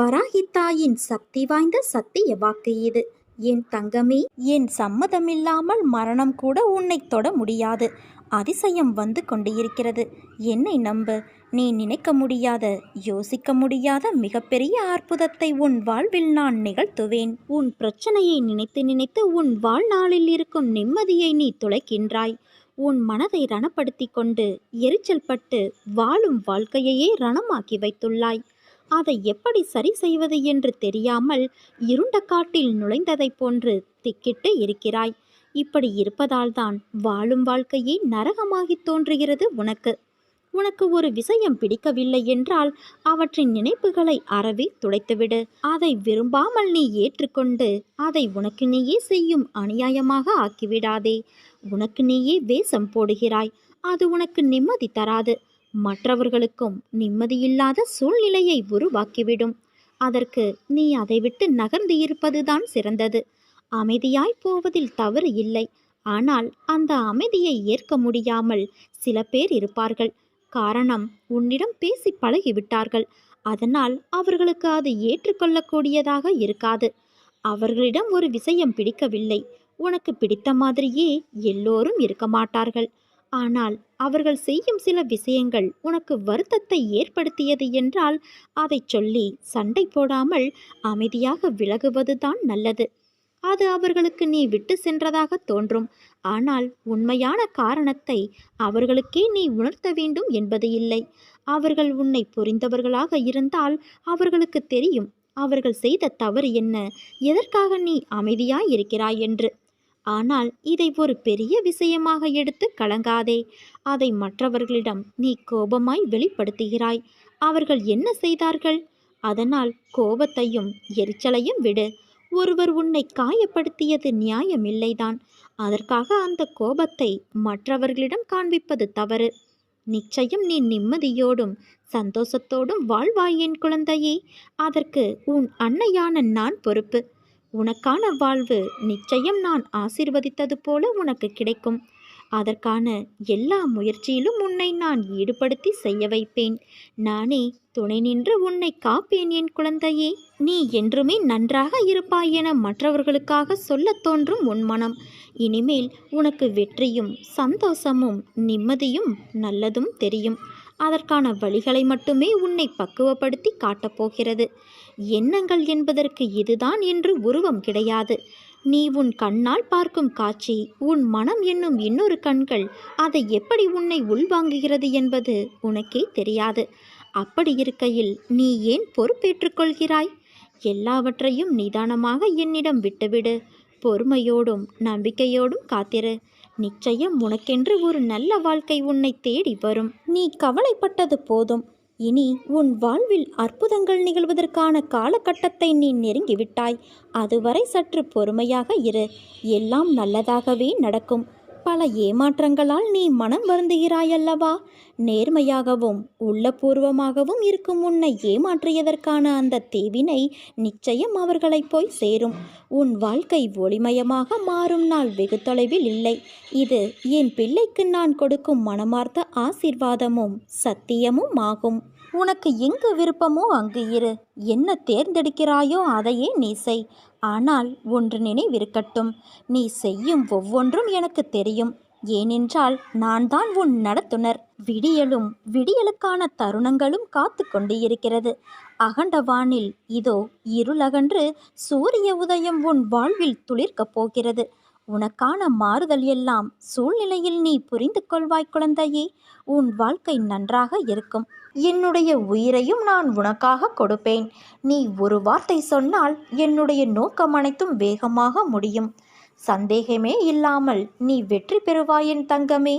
வராகித்தாயின் சக்தி வாய்ந்த சத்திய வாக்கு இது. என் தங்கமே என் சம்மதமில்லாமல் மரணம் கூட உன்னை தொட முடியாது. அதிசயம் வந்து கொண்டு இருக்கிறது என்னை நம்பு. நீ நினைக்க முடியாத யோசிக்க முடியாத மிகப்பெரிய அற்புதத்தை உன் வாழ்வில் நான் நிகழ்த்துவேன். உன் பிரச்சனையை நினைத்து நினைத்து உன் வாழ்நாளில் இருக்கும் நிம்மதியை நீ துளைக்கின்றாய். உன் மனதை ரணப்படுத்தி கொண்டு எரிச்சல் பட்டு வாழும் வாழ்க்கையையே ரணமாக்கி வைத்துள்ளாய். அதை எப்படி சரி செய்வது என்று தெரியாமல் இருண்ட காட்டில் நுழைந்ததைப் போன்று திக்கிட்டு இருக்கிறாய். இப்படி இருப்பதால்தான் வாழும் வாழ்க்கையே நரகமாகி தோன்றுகிறது உனக்கு. உனக்கு ஒரு விஷயம் பிடிக்கவில்லை என்றால் அவற்றின் நினைப்புகளை அறவே துடைத்துவிடு. அதை விரும்பாமல் நீ ஏற்றுக்கொண்டு அதை உனக்கு நீயே செய்யும் அநியாயமாக ஆக்கிவிடாதே. உனக்கு நீயே வேஷம் போடுகிறாய். அது உனக்கு நிம்மதி தராது. மற்றவர்களுக்கும் நிம்மதியில்லாத சூழ்நிலையை உருவாக்கிவிடும். அதற்கு நீ அதை விட்டு நகர்ந்து இருப்பதுதான் சிறந்தது. அமைதியாய் போவதில் தவறு இல்லை. ஆனால் அந்த அமைதியை ஏற்க முடியாமல் சில பேர் இருப்பார்கள். காரணம் உன்னிடம் பேசி பழகிவிட்டார்கள். அதனால் அவர்களுக்கு அது ஏற்றுக்கொள்ளக்கூடியதாக இருக்காது. அவர்களிடம் ஒரு விஷயம் பிடிக்கவில்லை. உனக்கு பிடித்த மாதிரியே எல்லோரும் இருக்க மாட்டார்கள். ஆனால் அவர்கள் செய்யும் சில விஷயங்கள் உனக்கு வருத்தத்தை ஏற்படுத்தியது என்றால் அதைச் சொல்லி சண்டை போடாமல் அமைதியாக விலகுவதுதான் நல்லது. அது அவர்களுக்கு நீ விட்டு சென்றதாக தோன்றும். ஆனால் உண்மையான காரணத்தை அவர்களுக்கே நீ உணர்த்த வேண்டும் என்பது இல்லை. அவர்கள் உன்னை புரிந்தவர்களாக இருந்தால் அவர்களுக்கு தெரியும் அவர்கள் செய்த தவறு என்ன எதற்காக நீ அமைதியாய் இருக்கிறாய் என்று. ஆனால் இதை ஒரு பெரிய விஷயமாக எடுத்து கலங்காதே. அதை மற்றவர்களிடம் நீ கோபமாய் வெளிப்படுத்துகிறாய். அவர்கள் என்ன செய்தார்கள்? அதனால் கோபத்தையும் எரிச்சலையும் விடு. ஒருவர் உன்னை காயப்படுத்தியது நியாயமில்லைதான். அதற்காக அந்த கோபத்தை மற்றவர்களிடம் காண்பிப்பது தவறு. நிச்சயம் நீ நிம்மதியோடும் சந்தோஷத்தோடும் வாழ்வாய் என் குழந்தையே. அதற்கு உன் அன்னையான நான் பொறுப்பு. உனக்கான வாழ்வு நிச்சயம் நான் ஆசிர்வதித்தது போல உனக்கு கிடைக்கும். அதற்கான எல்லா முயற்சியிலும் உன்னை நான் ஈடுபடுத்தி செய்ய வைப்பேன். நானே துணை நின்று உன்னை காப்பேன் என் குழந்தையே. நீ என்றுமே நன்றாக இருப்பாய் என மற்றவர்களுக்காக சொல்லத் தோன்றும் உன் மனம். இனிமேல் உனக்கு வெற்றியும் சந்தோஷமும் நிம்மதியும் நல்லதும் தெரியும். அதற்கான வழிகளை மட்டுமே உன்னை பக்குவப்படுத்தி காட்டப்போகிறது எண்ணங்கள் என்பதற்கு இதுதான் என்று உருவம் கிடையாது. நீ உன் கண்ணால் பார்க்கும் காட்சி உன் மனம் என்னும் இன்னொரு கண்கள் அதை எப்படி உன்னை உள்வாங்குகிறது என்பது உனக்கே தெரியாது. அப்படி இருக்கையில் நீ ஏன் பொறுப்பேற்றுக்கொள்கிறாய் எல்லாவற்றையும் நிதானமாக என்னிடம் விட்டுவிடு. பொறுமையோடும் நம்பிக்கையோடும் காத்திரு. நிச்சயம் உனக்கென்று ஒரு நல்ல வாழ்க்கை உன்னை தேடி வரும். நீ கவலைப்பட்டது போதும். இனி உன் வாழ்வில் அற்புதங்கள் நிகழ்வதற்கான காலகட்டத்தை நீ நெருங்கிவிட்டாய். அதுவரை சற்று பொறுமையாக இரு. எல்லாம் நல்லதாகவே நடக்கும். பல ஏமாற்றங்களால் நீ மனம் வருந்துகிறாயல்லவா? நேர்மையாகவும் உள்ளபூர்வமாகவும் இருக்கும் உன்னை ஏமாற்றியதற்கான அந்த தீவினை நிச்சயம் அவர்களை போய் சேரும். உன் வாழ்க்கை ஒளிமயமாக மாறும் நாள் வெகு தொலைவில் இல்லை. இது என் பிள்ளைக்கு நான் கொடுக்கும் மனமார்த்த ஆசிர்வாதமும் சத்தியமும் ஆகும். உனக்கு எங்கு விருப்பமோ அங்கு இரு. என்ன தேர்ந்தெடுக்கிறாயோ அதையே நீ செய். ஆனால் ஒன்று நினைவிருக்கட்டும். நீ செய்யும் ஒவ்வொன்றும் எனக்கு தெரியும். ஏனென்றால் நான் தான் உன் நடத்துனர். விடியலும் விடியலுக்கான தருணங்களும் காத்து கொண்டு இருக்கிறது அகண்டவானில் இதோ இருளகன்று சூரிய உதயம் உன் வாழ்வில் துளிர்க்கப் போகிறது. உனக்கான மாறுதல் எல்லாம் சூழ்நிலையில் நீ புரிந்து கொள்வாய் குழந்தையே. உன் வாழ்க்கை நன்றாக இருக்கும். என்னுடைய உயிரையும் நான் உனக்காக கொடுப்பேன். நீ ஒரு வார்த்தை சொன்னால் என்னுடைய நோக்கம் அனைத்தும் வேகமாக முடியும். சந்தேகமே இல்லாமல் நீ வெற்றி பெறுவாய் என் தங்கமே.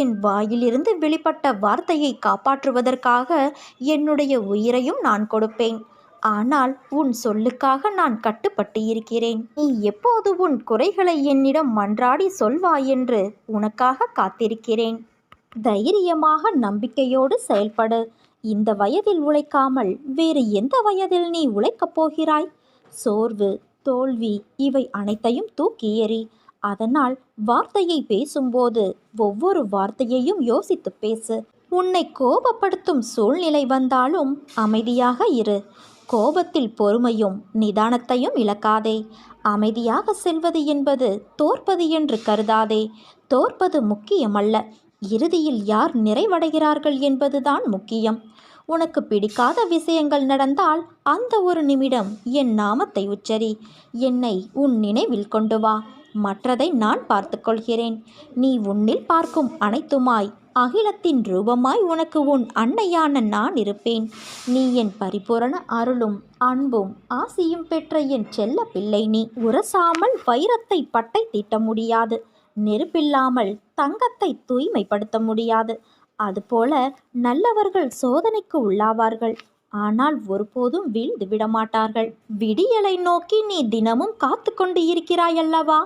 என் வாயிலிருந்து வெளிப்பட்ட வார்த்தையை காப்பாற்றுவதற்காக என்னுடைய உயிரையும் நான் கொடுப்பேன். ஆனால் உன் சொல்லுக்காக நான் கட்டுப்பட்டு இருக்கிறேன். நீ எப்போது உன் குறைகளை என்னிடம் மன்றாடி சொல்வாய் என்று உனக்காக காத்திருக்கிறேன். தைரியமாக நம்பிக்கையோடு செயல்படு. இந்த வயதில் உழைக்காமல் வேறு எந்த வயதில் நீ உழைக்கப் போகிறாய்? சோர்வு தோல்வி இவை அனைத்தையும் தூக்கி எறி. அதனால் வார்த்தையை பேசும்போது ஒவ்வொரு வார்த்தையையும் யோசித்து பேசு. உன்னை கோபப்படுத்தும் சூழ்நிலை வந்தாலும் அமைதியாக இரு. கோபத்தில் பொறுமையும் நிதானத்தையும் இழக்காதே. அமைதியாக செல்வது என்பது தோற்பது என்று கருதாதே. தோற்பது முக்கியமல்ல. இறுதியில் யார் நிறைவடைகிறார்கள் என்பதுதான் முக்கியம். உனக்கு பிடிக்காத விஷயங்கள் நடந்தால் அந்த ஒரு நிமிடம் என் நாமத்தை உச்சரி. என்னை உன் நினைவில் கொண்டு வா. மற்றதை நான் பார்த்துக்கொள்கிறேன். நீ உன்னில் பார்க்கும் அனைத்துமாய் அகிலத்தின் ரூபமாய் உனக்கு உன் அன்னையான நான் இருப்பேன். நீ என் பரிபூரண அருளும் அன்பும் ஆசியும் பெற்ற என் செல்ல பிள்ளை. நீ உரசாமல் வைரத்தை பட்டை தீட்ட முடியாது. நெருப்பில்லாமல் தங்கத்தை தூய்மைப்படுத்த முடியாது. அதுபோல நல்லவர்கள் சோதனைக்கு உள்ளாவார்கள். ஆனால் ஒருபோதும் வீழ்ந்து விடமாட்டார்கள். விடியலை நோக்கி நீ தினமும் காத்து கொண்டு இருக்கிறாயல்லவா?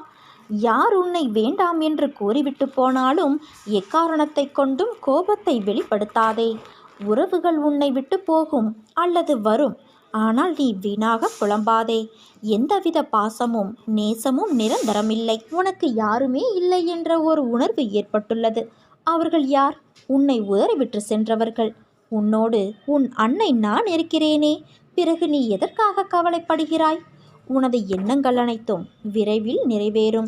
யார் உன்னை வேண்டாம் என்று கூறிவிட்டு போனாலும் எக்காரணத்தை கொண்டும் கோபத்தை வெளிப்படுத்தாதே. உறவுகள் உன்னை விட்டு போகும் அல்லது வரும். ஆனால் நீ வீணாக புலம்பாதே. எந்தவித பாசமும் நேசமும் நிரந்தரமில்லை. உனக்கு யாருமே இல்லை என்ற ஒரு உணர்வு ஏற்பட்டுள்ளது. அவர்கள் யார்? உன்னை உதறிவிட்டு சென்றவர்கள். உன்னோடு உன் அன்னை நான் இருக்கிறேனே. பிறகு நீ எதற்காக கவலைப்படுகிறாய்? உனது எண்ணங்கள் அனைத்தும் விரைவில் நிறைவேறும்.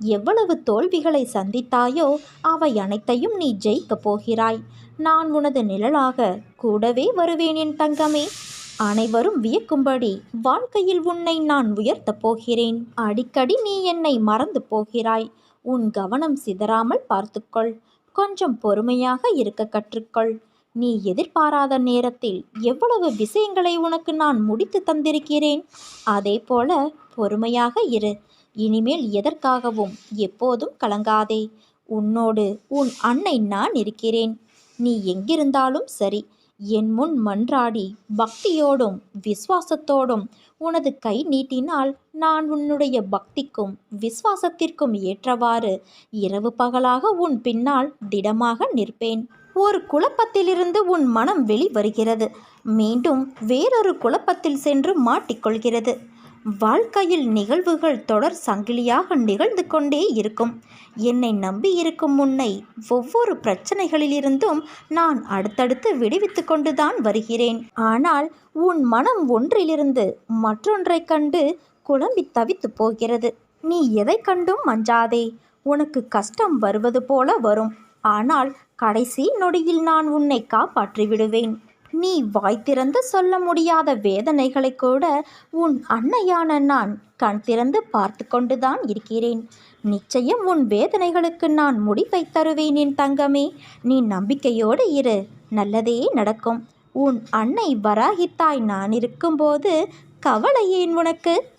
எவ்வளவு தோல்விகளை சந்தித்தாயோ அவை அனைத்தையும் நீ ஜெயிக்கப் போகிறாய். நான் உனது நிழலாக கூடவே வருவேன் என் தங்கமே. அனைவரும் வியக்கும்படி வாழ்க்கையில் உன்னை நான் உயர்த்தப் போகிறேன். அடிக்கடி நீ என்னை மறந்து போகிறாய். உன் கவனம் சிதறாமல் பார்த்துக்கொள். கொஞ்சம் பொறுமையாக இருக்க கற்றுக்கொள். நீ எதிர்பாராத நேரத்தில் எவ்வளவு விஷயங்களை உனக்கு நான் முடித்து தந்திருக்கிறேன். அதே போல பொறுமையாக இரு. இனிமேல் எதற்காகவும் எப்போதும் கலங்காதே. உன்னோடு உன் அன்னை நான் இருக்கிறேன். நீ எங்கிருந்தாலும் சரி என் முன் மன்றாடி பக்தியோடும் விசுவாசத்தோடும் உனது கை நீட்டினால் நான் உன்னுடைய பக்திக்கும் விசுவாசத்திற்கும் ஏற்றவாறு இரவு பகலாக உன் பின்னால் திடமாக நிற்பேன். ஒரு குழப்பத்திலிருந்து உன் மனம் வெளிவருகிறது. மீண்டும் வேறொரு குழப்பத்தில் சென்று மாட்டிக்கொள்கிறது. வாழ்க்கையில் நிகழ்வுகள் தொடர் சங்கிலியாக நிகழ்ந்து கொண்டே இருக்கும். என்னை நம்பி இருக்கும் முன்னை ஒவ்வொரு பிரச்சனைகளிலிருந்தும் நான் அடுத்தடுத்து விடுவித்து கொண்டுதான் வருகிறேன். ஆனால் உன் மனம் ஒன்றிலிருந்து மற்றொன்றைக் கண்டு குழம்பி தவித்து போகிறது. நீ எதை கண்டும் மஞ்சாதே. உனக்கு கஷ்டம் வருவது போல வரும். ஆனால் கடைசி நொடியில் நான் உன்னை காப்பாற்றி விடுவேன் நீ வாய் திறந்து சொல்ல முடியாத வேதனைகளை கூட உன் அன்னையான நான் கண் திறந்து பார்த்து கொண்டுதான் இருக்கிறேன். நிச்சயம் உன் வேதனைகளுக்கு நான் முடிவை தருவேன் என் தங்கமே. நீ நம்பிக்கையோடு இரு. நல்லதே நடக்கும். உன் அன்னை வராகித்தாய் நான் இருக்கும்போது கவலை ஏன் உனக்கு?